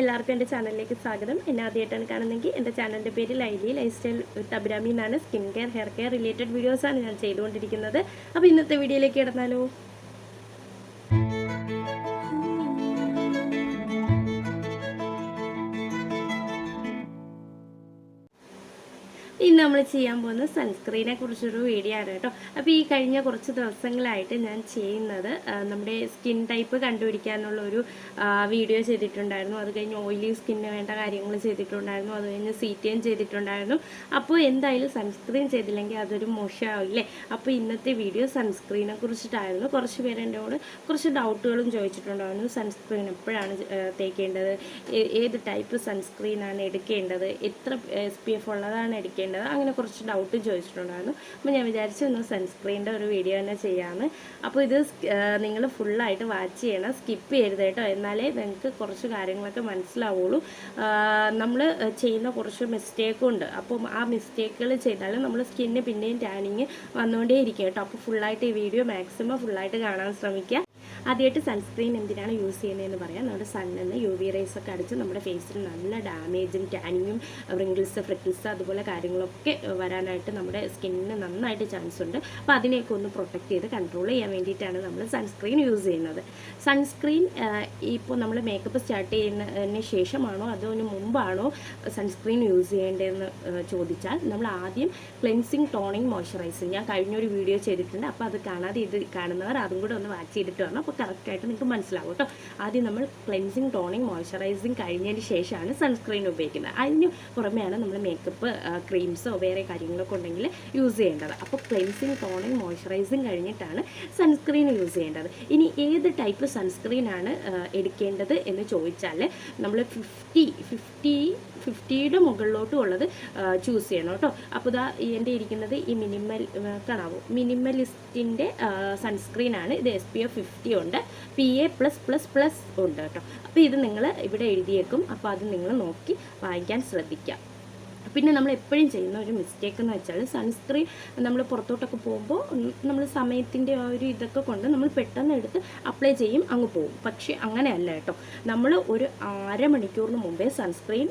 എല്ലാവർക്കും എന്റെ ചാനലിലേക്ക് സ്വാഗതം. എന്നെ ആദ്യമായിട്ടാണ് കാണുന്നതെങ്കിൽ എന്റെ ചാനലിന്റെ പേര് ലൈലി ലൈഫ് സ്റ്റൈൽ വിത്ത് അബ്രാമി എന്നാണ്. Skin care hair care related വീഡിയോസാണ് ഞാൻ ചെയ്തുകൊണ്ടിരിക്കുന്നത്. അപ്പോൾ ഇന്നത്തെ വീഡിയോയിലേക്ക് കിടന്നാലോ? ഇന്ന് നമ്മൾ ചെയ്യാൻ പോകുന്ന സൺസ്ക്രീനെ കുറിച്ചൊരു വീഡിയോ ആണ് കേട്ടോ. അപ്പോൾ ഈ കഴിഞ്ഞ കുറച്ച് ദിവസങ്ങളായിട്ട് ഞാൻ ചെയ്യുന്നത് നമ്മുടെ സ്കിൻ ടൈപ്പ് കണ്ടുപിടിക്കാനുള്ള ഒരു വീഡിയോ ചെയ്തിട്ടുണ്ടായിരുന്നു. അത് കഴിഞ്ഞ് ഓയിലി സ്കിന്നിന് വേണ്ട കാര്യങ്ങൾ ചെയ്തിട്ടുണ്ടായിരുന്നു. അത് കഴിഞ്ഞ് സി ടി എം ചെയ്തിട്ടുണ്ടായിരുന്നു. അപ്പോൾ എന്തായാലും സൺസ്ക്രീൻ ചെയ്തില്ലെങ്കിൽ അതൊരു മോശമാവില്ലേ? അപ്പോൾ ഇന്നത്തെ വീഡിയോ സൺസ്ക്രീനെ കുറിച്ചിട്ടായിരുന്നു. കുറച്ച് പേര് കുറച്ച് ഡൗട്ടുകളും ചോദിച്ചിട്ടുണ്ടായിരുന്നു. സൺസ്ക്രീൻ എപ്പോഴാണ് തേക്കേണ്ടത്? ഏത് ടൈപ്പ് സൺസ്ക്രീനാണ് എടുക്കേണ്ടത്? എത്ര എസ് പി എഫ് ഉള്ളതാണ് എടുക്കേണ്ടത്? അങ്ങനെ കുറച്ച് ഡൗട്ട് ചോദിച്ചിട്ടുണ്ടായിരുന്നു. അപ്പോൾ ഞാൻ വിചാരിച്ചു ഒന്ന് സൺസ്ക്രീനിന്റെ ഒരു വീഡിയോ തന്നെ ചെയ്യാമെന്ന് അപ്പോൾ ഇത് നിങ്ങൾ ഫുള്ളായിട്ട് വാച്ച് ചെയ്യണം. സ്കിപ്പ് ചെയ്യരുത് കേട്ടോ. എന്നാലേ നിങ്ങൾക്ക് കുറച്ച് കാര്യങ്ങളൊക്കെ മനസ്സിലാവുള്ളൂ. നമ്മൾ ചെയ്യുന്ന കുറച്ച് മിസ്റ്റേക്കും ഉണ്ട്. അപ്പം ആ മിസ്റ്റേക്കുകൾ ചെയ്താൽ നമ്മൾ സ്കിന്നിന് പിന്നെയും ടാനിങ് വന്നുകൊണ്ടേ ഇരിക്കും കേട്ടോ അപ്പോൾ ഫുള്ളായിട്ട് ഈ വീഡിയോ മാക്സിമം ഫുള്ളായിട്ട് കാണാൻ ശ്രമിക്കുക. ആദ്യമായിട്ട് സൺസ്ക്രീൻ എന്തിനാണ് യൂസ് ചെയ്യുന്നതെന്ന് പറയാം. നമ്മുടെ സണ്ണിൽ നിന്ന് യു വി റേസ് ഒക്കെ അടിച്ച് നമ്മുടെ ഫേസിൽ നല്ല ഡാമേജും ടാനിങ്ങും റിങ്കിൾസ് ഫ്രിക്കിൾസ് അതുപോലെ കാര്യങ്ങളൊക്കെ വരാനായിട്ട് നമ്മുടെ സ്കിന്നിന് നന്നായിട്ട് ചാൻസ് ഉണ്ട്. അപ്പോൾ അതിനെയൊക്കെ ഒന്ന് പ്രൊട്ടക്ട് ചെയ്ത് കൺട്രോൾ ചെയ്യാൻ വേണ്ടിയിട്ടാണ് നമ്മൾ സൺസ്ക്രീൻ യൂസ് ചെയ്യുന്നത്. സൺസ്ക്രീൻ ഇപ്പോൾ നമ്മൾ മേക്കപ്പ് സ്റ്റാർട്ട് ചെയ്യുന്നതിന് ശേഷമാണോ അതോ അതിന് മുമ്പാണോ സൺസ്ക്രീൻ യൂസ് ചെയ്യേണ്ടതെന്ന് ചോദിച്ചാൽ നമ്മൾ ആദ്യം ക്ലെൻസിങ് ടോണിങ് മോയ്സ്ചറൈസിങ് ഞാൻ കഴിഞ്ഞൊരു വീഡിയോ ചെയ്തിട്ടുണ്ട്. അപ്പോൾ അത് കാണാതെ ഇത് കാണുന്നവർ അതും കൂടെ ഒന്ന് വാച്ച് ചെയ്തിട്ട് വരണം. അപ്പോൾ കറക്റ്റായിട്ട് നിങ്ങൾക്ക് മനസ്സിലാവും കേട്ടോ. ആദ്യം നമ്മൾ ക്ലെൻസിങ് ടോണിങ് മോയ്സ്ചറൈസിങ് കഴിഞ്ഞതിന് ശേഷമാണ് സൺസ്ക്രീൻ ഉപയോഗിക്കുന്നത്. അതിന് പുറമെയാണ് നമ്മൾ മേക്കപ്പ് ക്രീംസോ വേറെ കാര്യങ്ങളൊക്കെ ഉണ്ടെങ്കിൽ യൂസ് ചെയ്യേണ്ടത്. അപ്പോൾ ക്ലെൻസിങ് ടോണിങ് മോയ്സ്ചറൈസിങ് കഴിഞ്ഞിട്ടാണ് സൺസ്ക്രീൻ യൂസ് ചെയ്യേണ്ടത്. ഇനി ഏത് ടൈപ്പ് സൺസ്ക്രീനാണ് എടുക്കേണ്ടത് എന്ന് ചോദിച്ചാൽ നമ്മൾ ഫിഫ്റ്റി ഫിഫ്റ്റി ഫിഫ്റ്റിയുടെ മുകളിലോട്ടും ഉള്ളത് ചൂസ് ചെയ്യണം കേട്ടോ. അപ്പോൾ ഇതാ എന്റെ ഇരിക്കുന്നത് ഈ മിനിമൽ കാണാവോ? മിനിമലിസ്റ്റിന്റെ സൺസ്ക്രീനാണ് ഇത് എസ് പി എഫ് ഫിഫ്റ്റി ഉണ്ട്. P A plus plus plus ഉണ്ട് കേട്ടോ. അപ്പോൾ ഇത് നിങ്ങൾ ഇവിടെ എഴുതിയേക്കും. അപ്പോൾ അത് നിങ്ങൾ നോക്കി വായിക്കാൻ ശ്രദ്ധിക്കുക പിന്നെ നമ്മൾ എപ്പോഴും ചെയ്യുന്ന ഒരു മിസ്റ്റേക്ക് എന്ന് വെച്ചാൽ സൺസ്ക്രീൻ നമ്മൾ പുറത്തോട്ടൊക്കെ പോകുമ്പോൾ നമ്മൾ സമയത്തിന്റെ ആ ഒരു ഇതൊക്കെ കൊണ്ട് നമ്മൾ പെട്ടെന്ന് എടുത്ത് അപ്ലൈ ചെയ്യും അങ്ങ് പോകും. പക്ഷേ അങ്ങനെയല്ല കേട്ടോ. നമ്മൾ ഒരു അരമണിക്കൂറിന് മുമ്പേ സൺസ്ക്രീൻ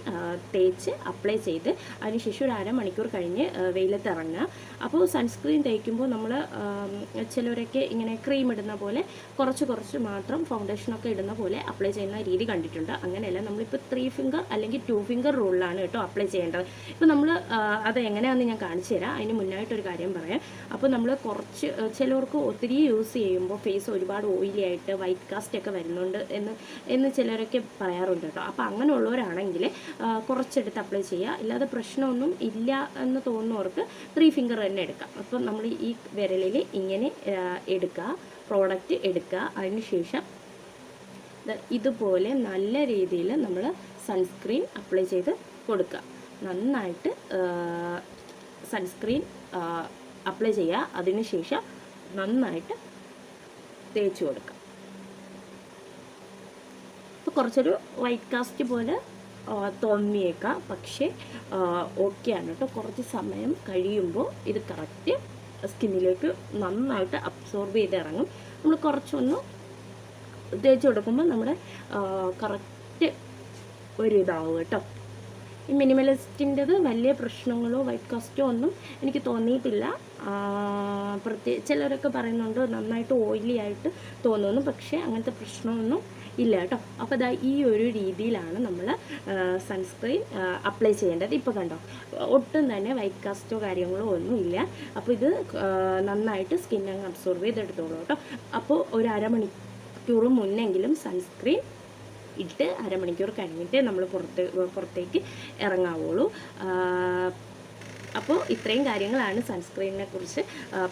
തേച്ച് അപ്ലൈ ചെയ്ത് അതിനുശേഷം ഒരു അരമണിക്കൂർ കഴിഞ്ഞ് വെയിലത്ത് ഇറങ്ങുക. അപ്പോൾ സൺസ്ക്രീൻ തേക്കുമ്പോൾ നമ്മൾ ചിലവരൊക്കെ ഇങ്ങനെ ക്രീം ഇടുന്ന പോലെ കുറച്ച് കുറച്ച് മാത്രം ഫൗണ്ടേഷനൊക്കെ ഇടുന്ന പോലെ അപ്ലൈ ചെയ്യുന്ന രീതി കണ്ടിട്ടുണ്ട്. അങ്ങനെയല്ല നമ്മളിപ്പോൾ ത്രീ ഫിംഗർ അല്ലെങ്കിൽ ടു ഫിംഗർ റൂളിലാണ് കേട്ടോ അപ്ലൈ ചെയ്യേണ്ടത്. ഇപ്പോൾ നമ്മൾ അത് എങ്ങനെയാണെന്ന് ഞാൻ കാണിച്ചു തരാം. അതിന് മുന്നായിട്ടൊരു കാര്യം പറയാം. അപ്പോൾ നമ്മൾ കുറച്ച് ചിലവർക്ക് ഒത്തിരി യൂസ് ചെയ്യുമ്പോൾ ഫേസ് ഒരുപാട് ഓയിലി ആയിട്ട് വൈറ്റ് കാസ്റ്റ് ഒക്കെ വരുന്നുണ്ട് എന്ന് എന്ന് ചിലരൊക്കെ പറയാറുണ്ട് കേട്ടോ. അപ്പോൾ അങ്ങനെയുള്ളവരാണെങ്കിൽ കുറച്ചെടുത്ത് അപ്ലൈ ചെയ്യുക. ഇല്ലാതെ പ്രശ്നമൊന്നും ഇല്ല എന്ന് തോന്നുന്നവർക്ക് ത്രീ ഫിംഗർ തന്നെ എടുക്കാം. അപ്പം നമ്മൾ ഈ വിരലിൽ ഇങ്ങനെ എടുക്കുക പ്രോഡക്റ്റ് എടുക്കുക. അതിന് ശേഷം ഇതുപോലെ നല്ല രീതിയിൽ നമ്മൾ സൺസ്ക്രീൻ അപ്ലൈ ചെയ്ത് കൊടുക്കുക. നന്നായിട്ട് സൺസ്ക്രീൻ അപ്ലൈ ചെയ്യുക. അതിന് ശേഷം നന്നായിട്ട് തേച്ച് കൊടുക്കുക. ഇപ്പോൾ കുറച്ചൊരു വൈറ്റ് കാസ്റ്റ് പോലെ തോന്നിയേക്കാം. പക്ഷേ ഓക്കെയാണ് കേട്ടോ. കുറച്ച് സമയം കഴിയുമ്പോൾ ഇത് കറക്റ്റ് സ്കിന്നിലേക്ക് നന്നായിട്ട് അബ്സോർബ് ചെയ്ത് ഇറങ്ങും നമ്മൾ കുറച്ചൊന്ന് തേച്ച് കൊടുക്കുമ്പോൾ നമ്മുടെ കറക്റ്റ് ഒരു കേട്ടോ. ഈ മിനിമലിസ്റ്റിന്റെത് വലിയ പ്രശ്നങ്ങളോ വൈറ്റ് കാസ്റ്റോ ഒന്നും എനിക്ക് തോന്നിയിട്ടില്ല. പ്രത്യേക ചിലരൊക്കെ പറയുന്നുണ്ട് നന്നായിട്ട് ഓയിലി ആയിട്ട് തോന്നുന്നു പക്ഷേ അങ്ങനത്തെ പ്രശ്നമൊന്നും ഇല്ല കേട്ടോ. അപ്പോൾ ഇതാ ഈ ഒരു രീതിയിലാണ് നമ്മൾ സൺസ്ക്രീൻ അപ്ലൈ ചെയ്യേണ്ടത്. ഇപ്പോൾ കണ്ടോ ഒട്ടും തന്നെ വൈറ്റ് കാസ്റ്റോ കാര്യങ്ങളോ ഒന്നും ഇല്ല. അപ്പോൾ ഇത് നന്നായിട്ട് സ്കിന്നങ്ങ് അബ്സോർവ് ചെയ്തെടുത്തോളൂ കേട്ടോ. അപ്പോൾ ഒരു അരമണിക്കൂർ മുന്നെങ്കിലും സൺസ്ക്രീൻ ഇട്ട് അരമണിക്കൂർ കഴിഞ്ഞിട്ട് നമ്മൾ പുറത്ത് പുറത്തേക്ക് ഇറങ്ങാവുള്ളൂ. അപ്പോൾ ഇത്രയും കാര്യങ്ങളാണ് സൺസ്ക്രീനിനെ കുറിച്ച്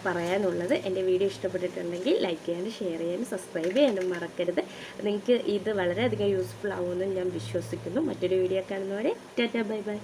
പറയാനുള്ളത്. എന്റെ വീഡിയോ ഇഷ്ടപ്പെട്ടിട്ടുണ്ടെങ്കിൽ ലൈക്ക് ചെയ്യാനും ഷെയർ ചെയ്യാനും സബ്സ്ക്രൈബ് ചെയ്യാനും മറക്കരുത്. നിങ്ങൾക്ക് ഇത് വളരെയധികം യൂസ്ഫുൾ ആവുമെന്ന് ഞാൻ വിശ്വസിക്കുന്നു. മറ്റൊരു വീഡിയോ കാണുന്നവരെ ടാറ്റാ ബൈ ബൈ.